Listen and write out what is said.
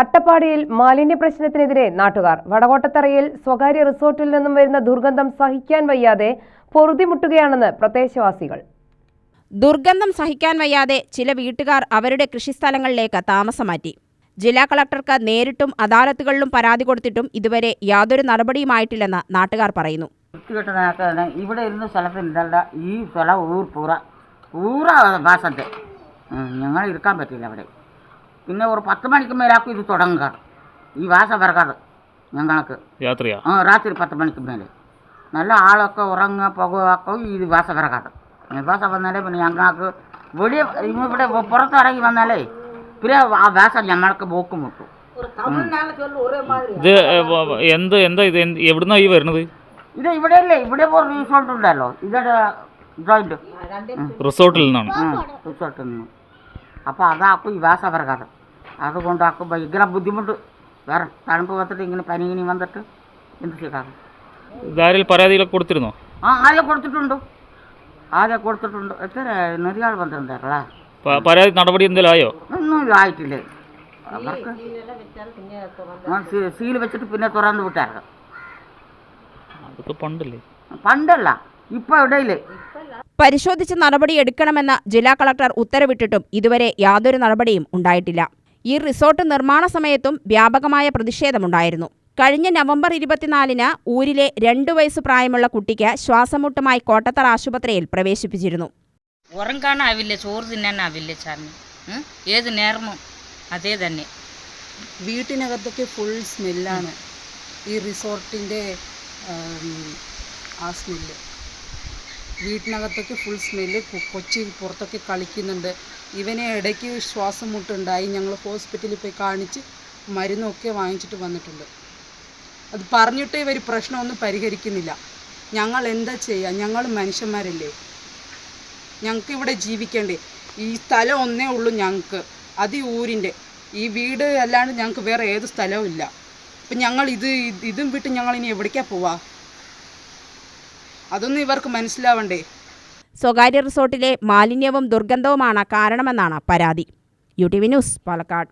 അട്ടപ്പാടിയിൽ മാലിന്യ പ്രശ്നത്തിനെതിരെ നാട്ടുകാർ. വടകോട്ടത്തറയിൽ സ്വകാര്യ റിസോർട്ടിൽ നിന്നും വരുന്ന ദുർഗന്ധം സഹിക്കാൻ വയ്യാതെ പൊറുതിമുട്ടുകയാണെന്ന് പ്രദേശവാസികൾ. ദുർഗന്ധം സഹിക്കാൻ വയ്യാതെ ചില വീട്ടുകാർ അവരുടെ കൃഷിസ്ഥലങ്ങളിലേക്ക് താമസം മാറ്റി ജില്ലാ കളക്ടർക്ക് നേരിട്ടും അദാലത്തുകളിലും പരാതി കൊടുത്തിട്ടും ഇതുവരെ യാതൊരു നടപടിയുമായിട്ടില്ലെന്ന് നാട്ടുകാർ പറയുന്നു. ഇവിടെ ഇരുന്ന സ്ഥലത്തിന്റെ ഈ സ്ഥലം ഊർ പൂറ. പൂറ വാസത്തെ ഞങ്ങൾ ഇരിക്കാൻ പറ്റില്ല അവിടെ. പിന്നെ ഒരു പത്ത് മണിക്ക് മേലാക്കും ഇത് തുടങ്ങുക. ഈ വാസം വരക്കാതെ ഞങ്ങൾക്ക്. യാത്രയാ ആ രാത്രി പത്ത് മണിക്ക് മേലെ. നല്ല ആളൊക്കെ ഉറങ്ങുക പുകവാക്കും ഇത് വാസം വരക്കാതെ വാസം വന്നാലേ പിന്നെ ഞങ്ങൾക്ക് വെളിയെ ഇവിടെ പുറത്ത് ഇറങ്ങി വന്നാലേ പിന്നെ ആ വാസം ഞങ്ങൾക്ക് പോക്കും വിട്ടു ഇത് എന്ത് എന്താ ഇത് എവിടുന്നാ ഈ വരുന്നത്? ഇത് ഇവിടെ അല്ലേ ഇവിടെ റിസോർട്ട് ഉണ്ടല്ലോ ഇതൊരു ജോയിന്റ് റിസോർട്ടിൽ നിന്നാണ്. റിസോർട്ടിൽ നിന്ന്. അപ്പോൾ അതാക്കും ഈ വാസ പറക്കാതെ അതുകൊണ്ടാക്കും ഭയങ്കര ബുദ്ധിമുട്ട്. വേറെ തണുപ്പ് വന്നിട്ട് ഇങ്ങനെ പനി ഇനി വന്നിട്ട് എന്ത് ചെയ്യാതെ ഇതാരിൽ പരാതിയിലൊക്കെ കൊടുത്തിരുന്നോ? ആ ആദ്യം കൊടുത്തിട്ടുണ്ട്. ആദ്യം കൊടുത്തിട്ടുണ്ട്. എത്ര നെറിയാൾ വന്നിട്ടുണ്ടല്ലേ പരാതി നടപടി എന്തെങ്കിലും ആയോ? ഒന്നും ആയിട്ടില്ലേ. അവർക്ക് ആ, സീൽ വെച്ചിട്ട് പിന്നെ തുറന്ന് വിട്ടായിരുന്നു അതൊക്കെ പണ്ടല്ലേ? പണ്ടല്ല. ഇപ്പം പരിശോധിച്ച് നടപടി എടുക്കണമെന്ന് ജില്ലാ കളക്ടർ ഉത്തരവിട്ടിട്ടും ഇതുവരെ യാതൊരു നടപടിയും ഉണ്ടായിട്ടില്ല. ഈ റിസോർട്ട് നിർമ്മാണ സമയത്തും വ്യാപകമായ പ്രതിഷേധമുണ്ടായിരുന്നു. കഴിഞ്ഞ നവംബർ ഇരുപത്തിനാലിന് ഊരിലെ രണ്ടു വയസ്സ് പ്രായമുള്ള കുട്ടിക്ക് ശ്വാസമുട്ടുമായി കോട്ടത്തറ ആശുപത്രിയിൽ പ്രവേശിപ്പിച്ചിരുന്നു. ഉറങ്ങാനാവില്ല? ചോറ് തിന്നാനാവില്ല ചാമി? ഏത് നേരമും അതേ തന്നെ. വീട്ടിനകത്തൊക്കെ ഫുൾ സ്മെല്ലാണ്. ഈ റിസോർട്ടിന്റെ ആ സ്മെല്ല്. വീട്ടിനകത്തൊക്കെ ഫുൾ സ്മെല്ല് കൊച്ചി പുറത്തൊക്കെ കളിക്കുന്നുണ്ട്. ഇവനെ ഇടയ്ക്ക് ശ്വാസം മുട്ടുണ്ടായി. ഞങ്ങൾ ഹോസ്പിറ്റലിൽ പോയി കാണിച്ച് മരുന്നൊക്കെ വാങ്ങിച്ചിട്ട് വന്നിട്ടുണ്ട്. അത് പറഞ്ഞിട്ട് ഇവർ പ്രശ്നമൊന്നും പരിഹരിക്കുന്നില്ല. ഞങ്ങൾ എന്താ ചെയ്യുക ഞങ്ങൾ മനുഷ്യന്മാരല്ലേ? ഞങ്ങൾക്ക് ഇവിടെ ജീവിക്കണ്ടേ? ഈ സ്ഥലം ഒന്നേ ഉള്ളൂ ഞങ്ങൾക്ക്. അത് ഈ ഊരിന്റെ. ഈ വീട് അല്ലാണ്ട് ഞങ്ങൾക്ക് വേറെ ഏത് സ്ഥലവും ഇല്ല. അപ്പം ഞങ്ങൾ ഇത് ഇതും വിട്ട് ഞങ്ങൾ ഇനി എവിടേക്കാണ് പോവാ? അതൊന്നും ഇവർക്ക് മനസ്സിലാവണ്ടേ. സ്വകാര്യ റിസോർട്ടിലെ മാലിന്യവും ദുർഗന്ധവുമാണ് കാരണമെന്നാണ് പരാതി. U T V news Palakkad.